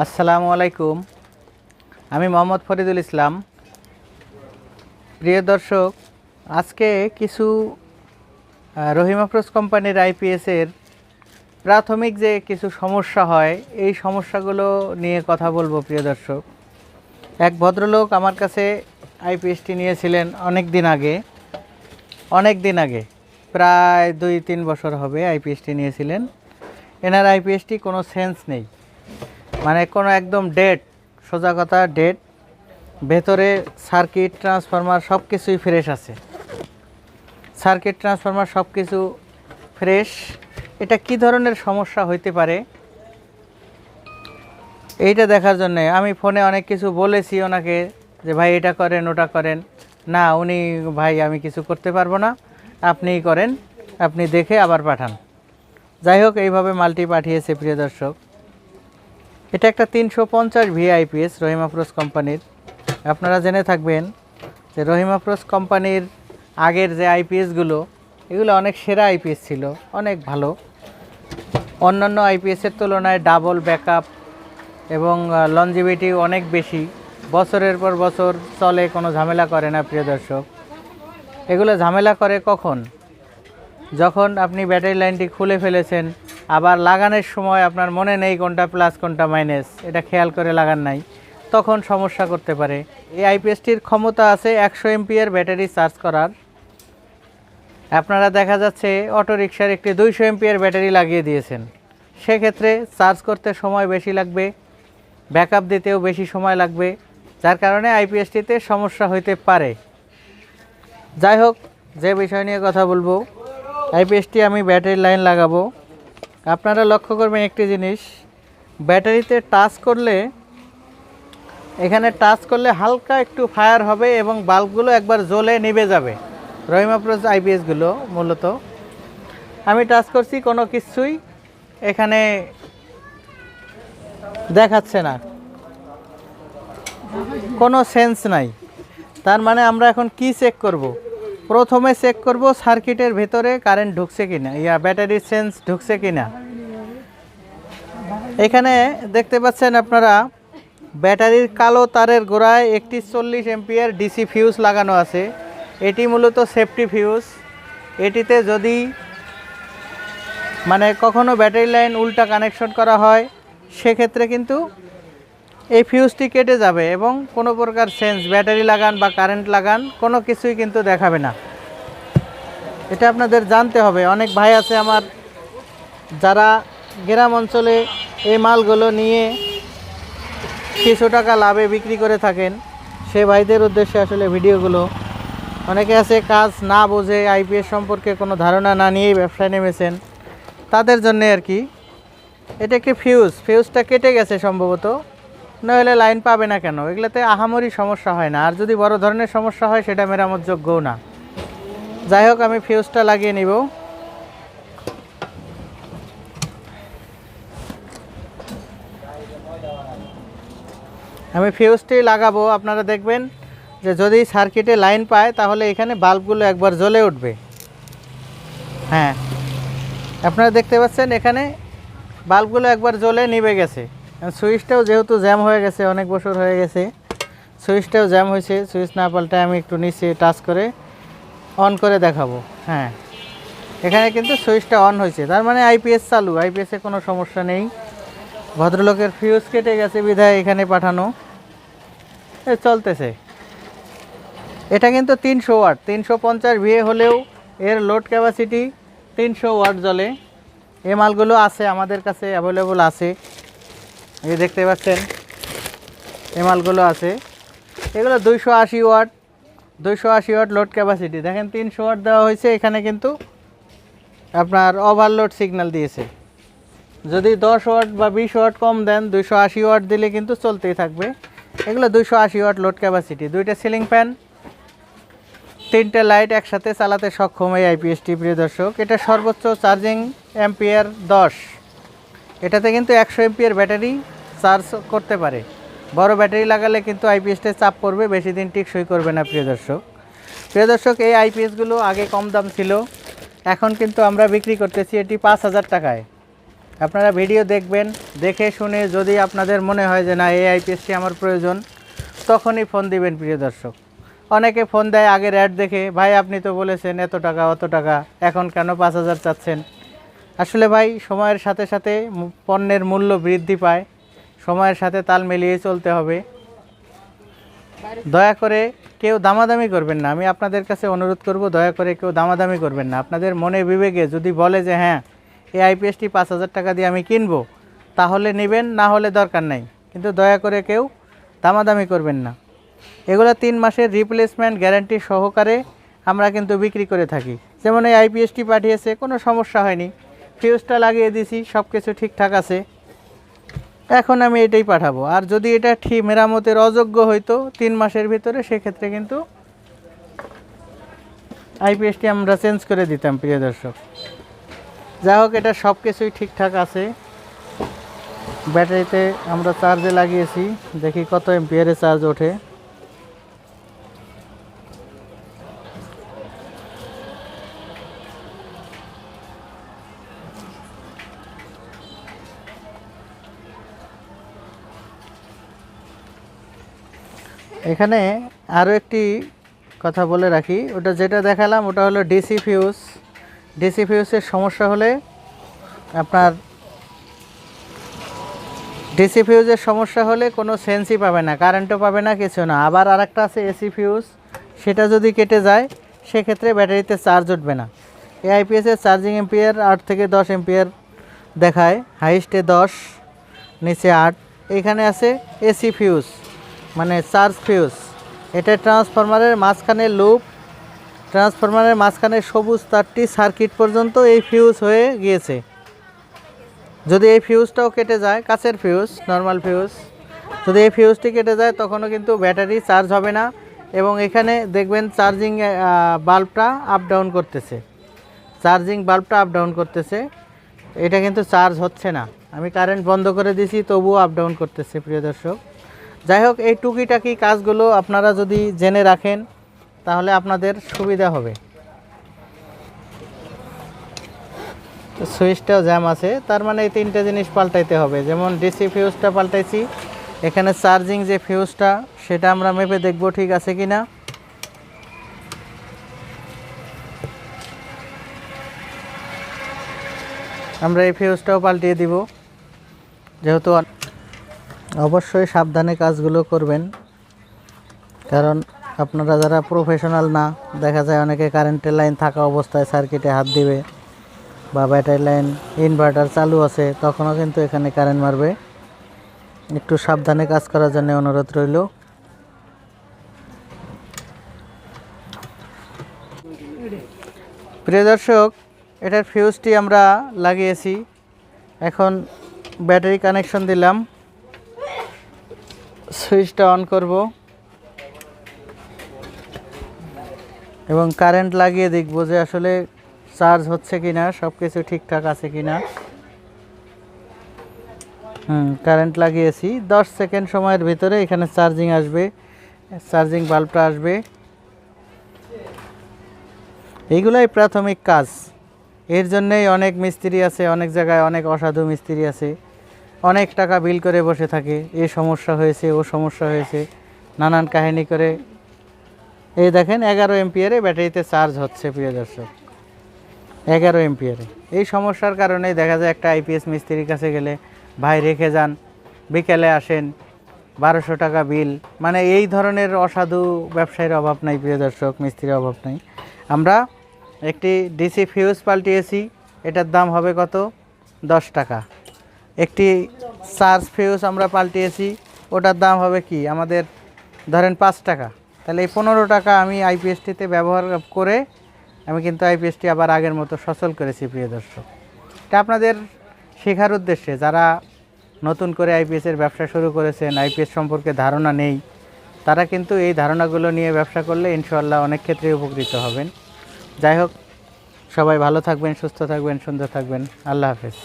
আসসালামু আলাইকুম। আমি মোহাম্মদ ফরিদুল ইসলাম। প্রিয় দর্শক আজকে কিছু আহ, রহিম কোম্পানির আইপিএসের প্রাথমিক যে কিছু সমস্যা হয় এই সমস্যাগুলো নিয়ে কথা বলব প্রিয় দর্শক। এক ভদ্রলোক আমার কাছে আইপিএসটি নিয়েছিলেন অনেক দিন আগে। অনেক দিন আগে প্রায় দুই তিন বছর হবে আইপিএসটি নিয়েছিলেন। এনার আইপিএসটি কোনো সেন্স নেই। মানে কোনো একদম ডেট সোজা কথা ডেট ভেতরে সার্কিট ট্রান্সফরমার সব কিছুই ফ্রেশ আছে। সার্কিট ট্রান্সফরমার সব কিছু ফ্রেশ এটা কি ধরনের সমস্যা হইতে পারে? এইটা দেখার জন্য আমি ফোনে অনেক কিছু বলেছি ওনাকে যে, ভাই, এটা করেন, ওটা করেন। না, উনি, ভাই, আমি কিছু করতে পারব না। আপনিই করেন, আপনি দেখে আবার পাঠান। যাই হোক, এইভাবে মালটি পাঠিয়েছে, প্রিয় দর্শক। এটা একটা তিনশো পঞ্চাশ ভিআইপিএস রহিম আফরোজ কোম্পানির। আপনারা জেনে থাকবেন যে রহিম আফরোজ কোম্পানির আগের যে আইপিএসগুলো এগুলো অনেক সেরা আইপিএস ছিল, অনেক ভালো। অন্যান্য আইপিএসের তুলনায় ডাবল ব্যাকআপ এবং লঞ্জিভিটি অনেক বেশি। বছরের পর বছর চলে, কোনো ঝামেলা করে না, প্রিয় দর্শক। এগুলো ঝামেলা করে কখন? যখন আপনি ব্যাটারি লাইনটি খুলে ফেলেছেন আবার লাগানোর সময় আপনার মনে নেই কোনটা প্লাস কোনটা মাইনাস এটা খেয়াল করে লাগান নাই, তখন সমস্যা করতে পারে। এই আইপিএসটির ক্ষমতা আছে একশো এমপিয়ার ব্যাটারি চার্জ করার। আপনারা দেখা যাচ্ছে অটো রিক্সার একটি দুইশো এমপিয়ার ব্যাটারি লাগিয়ে দিয়েছেন। সেক্ষেত্রে চার্জ করতে সময় বেশি লাগবে, ব্যাকআপ দিতেও বেশি সময় লাগবে, যার কারণে আইপিএসটিতে সমস্যা হইতে পারে। যাই হোক, যে বিষয় নিয়ে কথা বলব আইপিএসটি আমি ব্যাটারি লাইন লাগাবো। আপনারা লক্ষ্য করবেন একটি জিনিস, ব্যাটারিতে টাচ করলে, এখানে টাচ করলে হালকা একটু ফায়ার হবে এবং বাল্বগুলো একবার জ্বলে নিভে যাবে। রহিমাপ্রোজ আইপিএসগুলো মূলত। আমি টাচ করছি, কোনো কিছুই এখানে দেখাচ্ছে না। কোনো সেন্স নাই। তার মানে আমরা এখন কি চেক করব? প্রথমে চেক করব সার্কিটের ভেতরে কারেন্ট ঢুকছে কিনা। ইয়া ব্যাটারির সেন্স ঢুকছে কিনা। এখানে দেখতে পাচ্ছেন আপনারা, ব্যাটারির কালো তারের গোড়ায় একটি চল্লিশ এমপিয়ার ডিসি ফিউজ লাগানো আছে। এটি মূলত সেফটি ফিউজ এটিতে যদি মানে কখনো ব্যাটারি লাইন উল্টা কানেকশন করা হয়, সেক্ষেত্রে কিন্তু এই ফিউজটি কেটে যাবে এবং কোনো প্রকার সেন্স ব্যাটারি লাগান বা কারেন্ট লাগান, কোনো কিছুই কিন্তু দেখাবে না। এটা আপনাদের জানতে হবে। অনেক ভাই আছে আমার, যারা গ্রাম অঞ্চলে এই মালগুলো নিয়ে কিছু টাকা লাভে বিক্রি করে থাকেন, সে ভাইদের উদ্দেশ্যে আসলে ভিডিওগুলো। অনেকে আছে কাজ না বোঝে আইপিএস সম্পর্কে কোনো ধারণা না নিয়েই ব্যবসায় নেমেছেন, তাদের জন্যে আর কি। এটা একটি ফিউজ ফিউজটা কেটে গেছে সম্ভবত। নইলে লাইন পাবে না কেন? এগুলোতে আহামরি সমস্যা হয় না। আর যদি বড় ধরনের সমস্যা হয়, সেটা মেরামত মেরামতযোগ্যও না। যাই হোক, আমি ফিউজটা লাগিয়ে নিব। আমি ফিউজটি লাগাবো। আপনারা দেখবেন যে যদি সার্কিটে লাইন পায়, তাহলে এখানে বাল্বগুলো একবার জ্বলে উঠবে। হ্যাঁ। আপনারা দেখতে পাচ্ছেন, এখানে বাল্বগুলো একবার জ্বলে নিভে গেছে। সুইচটাও যেহেতু জ্যাম হয়ে গেছে, অনেক বছর হয়ে গেছে, সুইচটাও জ্যাম হয়েছে, সুইচ না পাল্টায় আমি একটু নিচে টাচ করে অন করে দেখাবো হ্যাঁ। এখানে কিন্তু সুইচটা অন হয়েছে, তার মানে আইপিএস চালু আইপিএসে কোনো সমস্যা নেই। ভদ্রলোকের ফিউজ কেটে গেছে বিধায় এখানে পাঠানো। এ চলতেছে। এটা কিন্তু তিনশো ওয়াট, তিনশো পঞ্চাশ ভিএ হলেও এর লোড ক্যাপাসিটি তিনশো ওয়াট জ্বলে। এ মালগুলো আছে, আমাদের কাছে অ্যাভেলেবল আছে। এই দেখতে পাচ্ছেন এ মালগুলো আছে। এগুলো দুইশো আশি ওয়াট, দুইশো আশি ওয়াট লোড ক্যাপাসিটি দেখেন, তিনশো ওয়াট দেওয়া হয়েছে, এখানে কিন্তু আপনার ওভারলোড সিগন্যাল দিয়েছে। যদি দশ ওয়াট বা বিশ ওয়াট কম দেন, দুইশো আশি ওয়াট দিলে কিন্তু চলতেই থাকবে। এগুলো দুইশো আশি ওয়াট লোড ক্যাপাসিটি দুইটা সিলিং ফ্যান তিনটে লাইট একসাথে চালাতে সক্ষম এই আইপিএসটি প্রিয় দর্শক। এটা সর্বোচ্চ চার্জিং অ্যাম্পিয়ার দশ। এটাতে কিন্তু একশো এমপিয়ার ব্যাটারি চার্জ করতে পারে। বড় ব্যাটারি লাগালে কিন্তু আইপিএসটা চাপ পড়বে, বেশি দিন টিকসই করবে না, প্রিয় দর্শক। প্রিয় দর্শক, এই আইপিএসগুলো আগে কম দাম ছিল, এখন কিন্তু আমরা বিক্রি করতেছি এটি পাঁচ হাজার টাকায়। আপনারা ভিডিও দেখবেন, দেখে শুনে যদি আপনাদের মনে হয় যে না, এই আইপিএসটি আমার প্রয়োজন, তখনই ফোন দিবেন, প্রিয় দর্শক। অনেকে ফোন দেয় আগের অ্যাড দেখে, ভাই, আপনি তো বলেছেন এত টাকা, অত টাকা, এখন কেন পাঁচ হাজার চাচ্ছেন? আসলে ভাই, সময়ের সাথে সাথে পণ্যের মূল্য বৃদ্ধি পায়। সময়ের সাথে তাল মিলিয়ে চলতে হবে। দয়া করে কেউ দামাদামি করবেন না। আমি আপনাদের কাছে অনুরোধ করব, দয়া করে কেউ দামাদামি করবেন না। আপনাদের মনে বিবেকে যদি বলে যে হ্যাঁ এই আইপিএসটি পাঁচ হাজার টাকা দিয়ে আমি কিনবো, তাহলে নেবেন, না হলে দরকার নাই। কিন্তু দয়া করে কেউ দামাদামি করবেন না। এগুলো তিন মাসের রিপ্লেসমেন্ট গ্যারান্টি সহকারে আমরা কিন্তু বিক্রি করে থাকি। যেমন এই আইপিএসটি পাঠিয়েছে, কোনো সমস্যা হয়নি। ফিউজটা লাগিয়ে দিছি সব কিছু ঠিকঠাক আছে। এখন আমি এটাই পাঠাবো। আর যদি এটা ঠিক মেরামতের অযোগ্য হইতো, তিন মাসের ভিতরে, সেক্ষেত্রে কিন্তু আইপিএসটি আমরা চেঞ্জ করে দিতাম, প্রিয় দর্শক। যাই হোক, এটা সব কিছুই ঠিকঠাক আছে। ব্যাটারিতে আমরা চার্জে লাগিয়েছি। দেখি কত এমপিয়ারে চার্জ ওঠে। এখানে আরও একটি কথা বলে রাখি। ওটা যেটা দেখালাম, ওটা হলো ডিসি ফিউজ। ডিসি ফিউজের সমস্যা হলে আপনার ডিসি ফিউজের সমস্যা হলে কোনো সেন্সই পাবে না, কারেন্টও পাবে না, কিছু না। আবার আরেকটা আছে এসি ফিউজ। সেটা যদি কেটে যায়, সেক্ষেত্রে ব্যাটারিতে চার্জ উঠবে না। এই আইপিএসের চার্জিং এম্পিয়ার আট থেকে দশ এম্পিয়ার দেখায়। হাইস্টে দশ, নিচে আট। এখানে আছে এসি ফিউজ। মানে চার্জ ফিউজ। এটা ট্রান্সফরমারের মাঝখানে লুপ, ট্রান্সফরমারের মাঝখানে সবুজ তারটি সার্কিট পর্যন্ত এই ফিউজ হয়ে গিয়েছে। যদি এই ফিউজটাও কেটে যায় কাছের ফিউজ, নর্মাল ফিউজ, যদি এই ফিউজটি কেটে যায়, তখনও কিন্তু ব্যাটারি চার্জ হবে না এবং এখানে দেখবেন চার্জিং বাল্বটা আপ ডাউন করতেছে। চার্জিং বাল্বটা আপ ডাউন করতেছে। এটা কিন্তু চার্জ হচ্ছে না। আমি কারেন্ট বন্ধ করে দিছি, তবুও আপ ডাউন করতেছে, প্রিয় দর্শক। যাই হোক এই টুকিটাকি কাজগুলো আপনারা যদি জেনে রাখেন, তাহলে আপনাদের সুবিধা হবে। সুইচটাও জ্যাম আছে, তার মানে এই তিনটে জিনিস পাল্টাইতে হবে। যেমন ডিসি ফিউজটা পাল্টাইছি, এখানে চার্জিং যে ফিউজটা, সেটা আমরা মেপে দেখব ঠিক আছে কি না। আমরা এই ফিউজটাও পাল্টিয়ে দিব, যেহেতু অবশ্যই সাবধানে কাজগুলো করবেন। কারণ আপনারা যারা প্রফেশনাল না, দেখা যায় অনেকে কারেন্টের লাইন থাকা অবস্থায় সার্কিটে হাত দিবে বা ব্যাটারি লাইন ইনভার্টার চালু আছে, তখনও কিন্তু এখানে কারেন্ট মারবে। একটু সাবধানে কাজ করার জন্য অনুরোধ রইল। প্রিয় দর্শক, এটার ফিউজটি আমরা লাগিয়েছি। এখন ব্যাটারি কানেকশন দিলাম। সুইচটা অন করব। এবং কারেন্ট লাগিয়ে দেখব যে আসলে চার্জ হচ্ছে কিনা সব কিছু ঠিকঠাক আছে কিনা। হুম কারেন্ট লাগিয়েছি। দশ সেকেন্ড সময়ের ভিতরে এখানে চার্জিং আসবে চার্জিং বাল্বটা আসবে। এইগুলাই প্রাথমিক কাজ। এর জন্যই অনেক মিস্ত্রি আছে, অনেক জায়গায় অনেক অসাধু মিস্ত্রি আছে। অনেক টাকা বিল করে বসে থাকে। এ সমস্যা হয়েছে, ও সমস্যা হয়েছে। নানান কাহিনী করে। এই দেখেন, এগারো এমপিয়ারে ব্যাটারিতে চার্জ হচ্ছে, প্রিয় দর্শক। এগারো এমপিয়ারে। এই সমস্যার কারণেই দেখা যায় একটা আইপিএস মিস্ত্রির কাছে গেলে, ভাই, রেখে যান। বিকেলে আসেন। বারোশো টাকা বিল। মানে এই ধরনের অসাধু ব্যবসায়ীর অভাব নাই, প্রিয় দর্শক, মিস্ত্রির অভাব নাই। আমরা একটি ডিসি ফিউজ পাল্টিয়েছি। এটার দাম হবে কত? দশ টাকা। একটি চার্জ ফিউজ আমরা পাল্টিয়েছি, ওটার দাম হবে কি? আমাদের ধরেন পাঁচ টাকা। তাহলে এই পনেরো টাকা আমি আইপিএসটিতে ব্যবহার করে আমি কিন্তু আইপিএসটি আবার আগের মতো সচল করেছি, প্রিয় দর্শক। এটা আপনাদের শেখার উদ্দেশ্যে, যারা নতুন করে আইপিএসের ব্যবসা শুরু করেছেন আইপিএস সম্পর্কে ধারণা নেই, তারা কিন্তু এই ধারণাগুলো নিয়ে ব্যবসা করলে ইনশাল্লাহ অনেক ক্ষেত্রে উপকৃত হবেন। যাই হোক, সবাই ভালো থাকবেন, সুস্থ থাকবেন, সুন্দর থাকবেন। আল্লাহ হাফেজ।